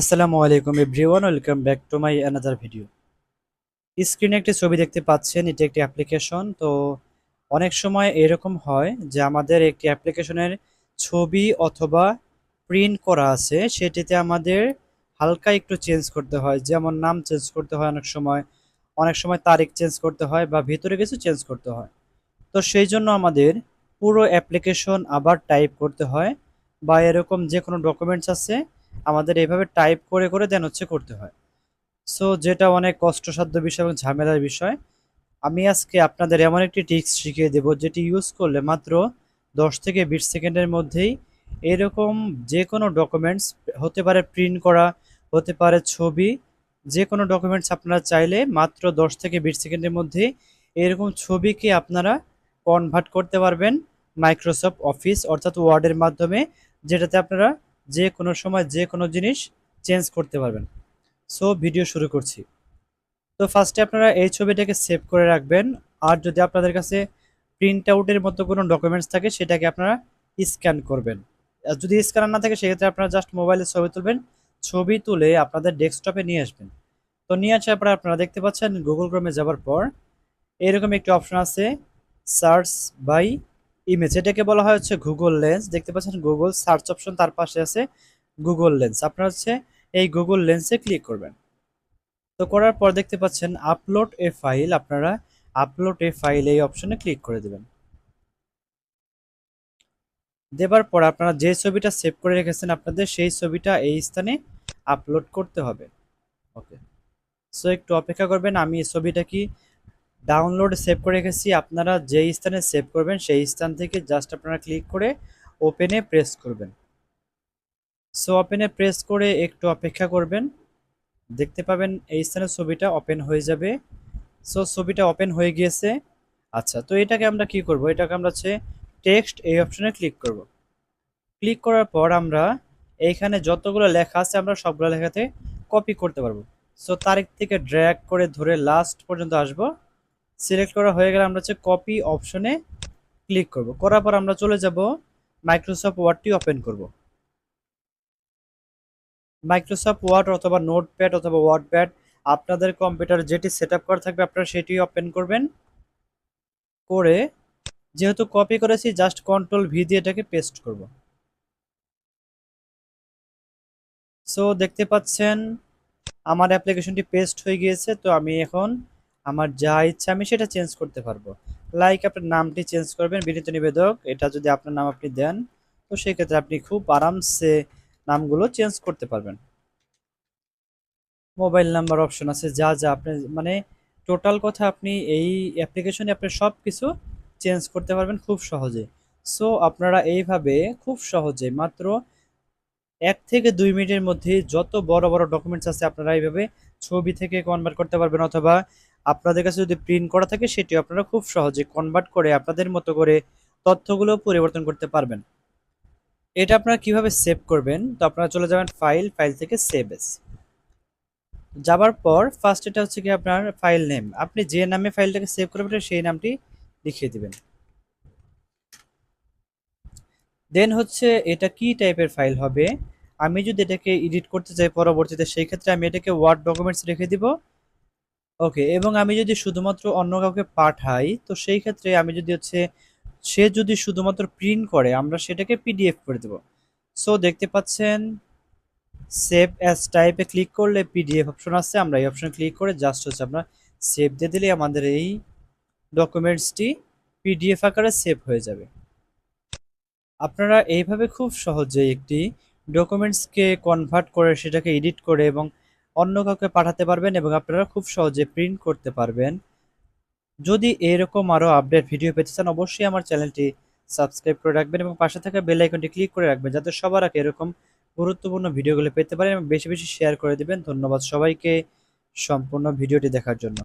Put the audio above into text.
আসসালামু আলাইকুম everyone, welcome back to my another video স্ক্রিনে একটি ছবি দেখতে পাচ্ছেন, এটি একটি অ্যাপ্লিকেশন তো অনেক সময় এরকম হয় যে আমাদের একটি অ্যাপ্লিকেশনের ছবি অথবা প্রিন্ট করা আছে, সেটিতে আমাদের হালকা একটু চেঞ্জ করতে হয়, যেমন নাম চেঞ্জ করতে হয় অনেক সময় অনেক সময় তারিখ চেঞ্জ করতে হয় বা ভিতরে কিছু চেঞ্জ করতে হয়। তো সেই জন্য আমাদের পুরো অ্যাপ্লিকেশন আবার টাইপ করতে হয় বা এরকম যে কোনো ডকুমেন্টস আছে আমাদের এভাবে টাইপ করে করে দেন হচ্ছে করতে হয়। সো যেটা অনেক কষ্টসাধ্য বিষয় এবং ঝামেলার বিষয়, আমি আজকে আপনাদের এমন একটি টিক্স শিখিয়ে দেব যেটি ইউজ করলে মাত্র দশ থেকে বিশ সেকেন্ডের মধ্যেই এরকম যে কোনো ডকুমেন্টস হতে পারে প্রিন্ট করা, হতে পারে ছবি যে কোনো ডকুমেন্টস আপনারা চাইলে মাত্র দশ থেকে বিশ সেকেন্ডের মধ্যে এরকম ছবিকে আপনারা কনভার্ট করতে পারবেন মাইক্রোসফট অফিস অর্থাৎ ওয়ার্ডের মাধ্যমে, যেটাতে আপনারা যে কোনো সময় যে কোনো জিনিস চেঞ্জ করতে পারবেন। সো ভিডিও শুরু করছি। তো ফার্স্টে আপনারা এই ছবিটাকে সেভ করে রাখবেন। আর যদি আপনাদের কাছে প্রিন্ট আউটের মতো কোনো ডকুমেন্টস থাকে, সেটাকে আপনারা স্ক্যান করবেন। আর যদি স্ক্যানার না থাকে, সেক্ষেত্রে আপনারা জাস্ট মোবাইলে ছবি তুলবেন। ছবি তুলে আপনাদের ডেস্কটপে নিয়ে আসবেন। তো নিয়ে আসার পর আপনারা দেখতে পাচ্ছেন গুগল ক্রমে যাওয়ার পর এরকম একটি অপশন আছে সার্চ বাই ইমেজ এটাকে বলা হয় হচ্ছে গুগল লেন্স দেখতে পাচ্ছেন গুগল সার্চ অপশন তার পাশে আছে গুগল লেন্স আপনারা হচ্ছে এই গুগল লেন্সে ক্লিক করবেন। তো করার পর দেখতে পাচ্ছেন আপলোড এ ফাইল আপনারা আপলোড এ ফাইল এই অপশনে ক্লিক করে দেবেন। দেবার পর আপনারা যে ছবিটা সেভ করে রেখেছেন আপনাদের, সেই ছবিটা এই স্থানে আপলোড করতে হবে। ওকে সো একটু অপেক্ষা করবেন, আমি এই ছবিটা কি ডাউনলোড সেভ করে রেখেছি, আপনারা যেই স্থানে সেভ করবেন সেই স্থান থেকে জাস্ট আপনারা ক্লিক করে ওপেনে প্রেস করবেন। সো ওপেনে প্রেস করে একটু অপেক্ষা করবেন, দেখতে পাবেন এই স্থানে ছবিটা ওপেন হয়ে যাবে। সো ছবিটা ওপেন হয়ে গিয়েছে। আচ্ছা তো এটাকে আমরা কি করব? এটাকে আমরা হচ্ছে টেক্সট এই অপশনে ক্লিক করব। ক্লিক করার পর আমরা এইখানে যতগুলো লেখা আছে আমরা সবগুলো লেখাতে কপি করতে পারব। সো তারিখ থেকে ড্র্যাগ করে ধরে লাস্ট পর্যন্ত আসব। সিলেক্ট করা হয়ে গেলে আমরা হচ্ছে কপি অপশনে ক্লিক করব। করার পর আমরা চলে যাব মাইক্রোসফট ওয়ার্ডটি ওপেন করব। মাইক্রোসফট ওয়ার্ড অথবা নোটপ্যাড অথবা ওয়ার্ডপ্যাড আপনাদের কম্পিউটার যেটি সেট করা থাকবে আপনারা সেটি ওপেন করবেন। করে যেহেতু কপি করেছি জাস্ট কন্ট্রোল ভি দিয়ে এটাকে পেস্ট করব। সো দেখতে পাচ্ছেন, আমার অ্যাপ্লিকেশনটি পেস্ট হয়ে গিয়েছে, তো আমি এখন আমার যা ইচ্ছা আমি সেটা চেঞ্জ করতে পারব। লাইক আপনার নামটি চেঞ্জ করবেন, বিনীত নিবেদক। এটা যদি আপনার নাম আপনি দেন, তো সেক্ষেত্রে আপনি খুব আরামসে নামগুলো চেঞ্জ করতে পারবেন। মোবাইল নাম্বার অপশন আছে, যা যা আপনি মানে টোটাল কথা আপনি এই অ্যাপ্লিকেশনে আপনি সব কিছু চেঞ্জ করতে পারবেন খুব সহজে। সো আপনারা এইভাবে খুব সহজে মাত্র এক থেকে দুই মিনিটের মধ্যে যত বড় বড় ডকুমেন্টস আছে, আপনারা এইভাবে ছবি থেকে কনভার্ট করতে পারবেন অথবা আপনাদের কাছে যদি প্রিন্ট করা থাকে সেটি আপনারা খুব সহজে কনভার্ট করে আপনাদের মতো করে তথ্যগুলো পরিবর্তন করতে পারবেন। এটা আপনারা কীভাবে সেভ করবেন? তো আপনারা চলে যাবেন ফাইল ফাইল থেকে সেভ এস যাবার পর ফার্স্ট এটা হচ্ছে কি আপনার ফাইল নেম আপনি যে নামে ফাইলটাকে সেভ করবেন সেই নামটি লিখিয়ে দিবেন। দেন হচ্ছে এটা কি টাইপের ফাইল হবে? আমি যদি এটাকে এডিট করতে চাই পরবর্তীতে, সেই ক্ষেত্রে আমি এটাকে ওয়ার্ড ডকুমেন্টস রেখে দিব। ওকে, এবং আমি যদি শুধুমাত্র অন্য কাউকে পাঠাই, তো সেই ক্ষেত্রে আমি যদি হচ্ছে, সে যদি শুধুমাত্র প্রিন্ট করে, আমরা সেটাকে পিডিএফ করে দেব। সো দেখতে পাচ্ছেন সেভ অ্যাজ টাইপে ক্লিক করলে পিডিএফ অপশন আছে, আমরা এই অপশন ক্লিক করে জাস্ট হচ্ছে আমরা সেভ দিয়ে দিলে আমাদের এই ডকুমেন্টসটি পিডিএফ আকারে সেভ হয়ে যাবে। আপনারা এইভাবে খুব সহজেই একটি ডকুমেন্টসকে কনভার্ট করে সেটাকে এডিট করে এবং অন্য কাউকে পাঠাতে পারবেন এবং আপনারা খুব সহজে প্রিন্ট করতে পারবেন। যদি এরকম আরও আপডেট ভিডিও পেতে চান, অবশ্যই আমার চ্যানেলটি সাবস্ক্রাইব করে রাখবেন এবং পাশে থাকা বেল আইকনটি ক্লিক করে রাখবেন যাতে সবার আগে এরকম গুরুত্বপূর্ণ ভিডিওগুলো পেতে পারেন এবং বেশি বেশি শেয়ার করে দেবেন। ধন্যবাদ সবাইকে সম্পূর্ণ ভিডিওটি দেখার জন্য।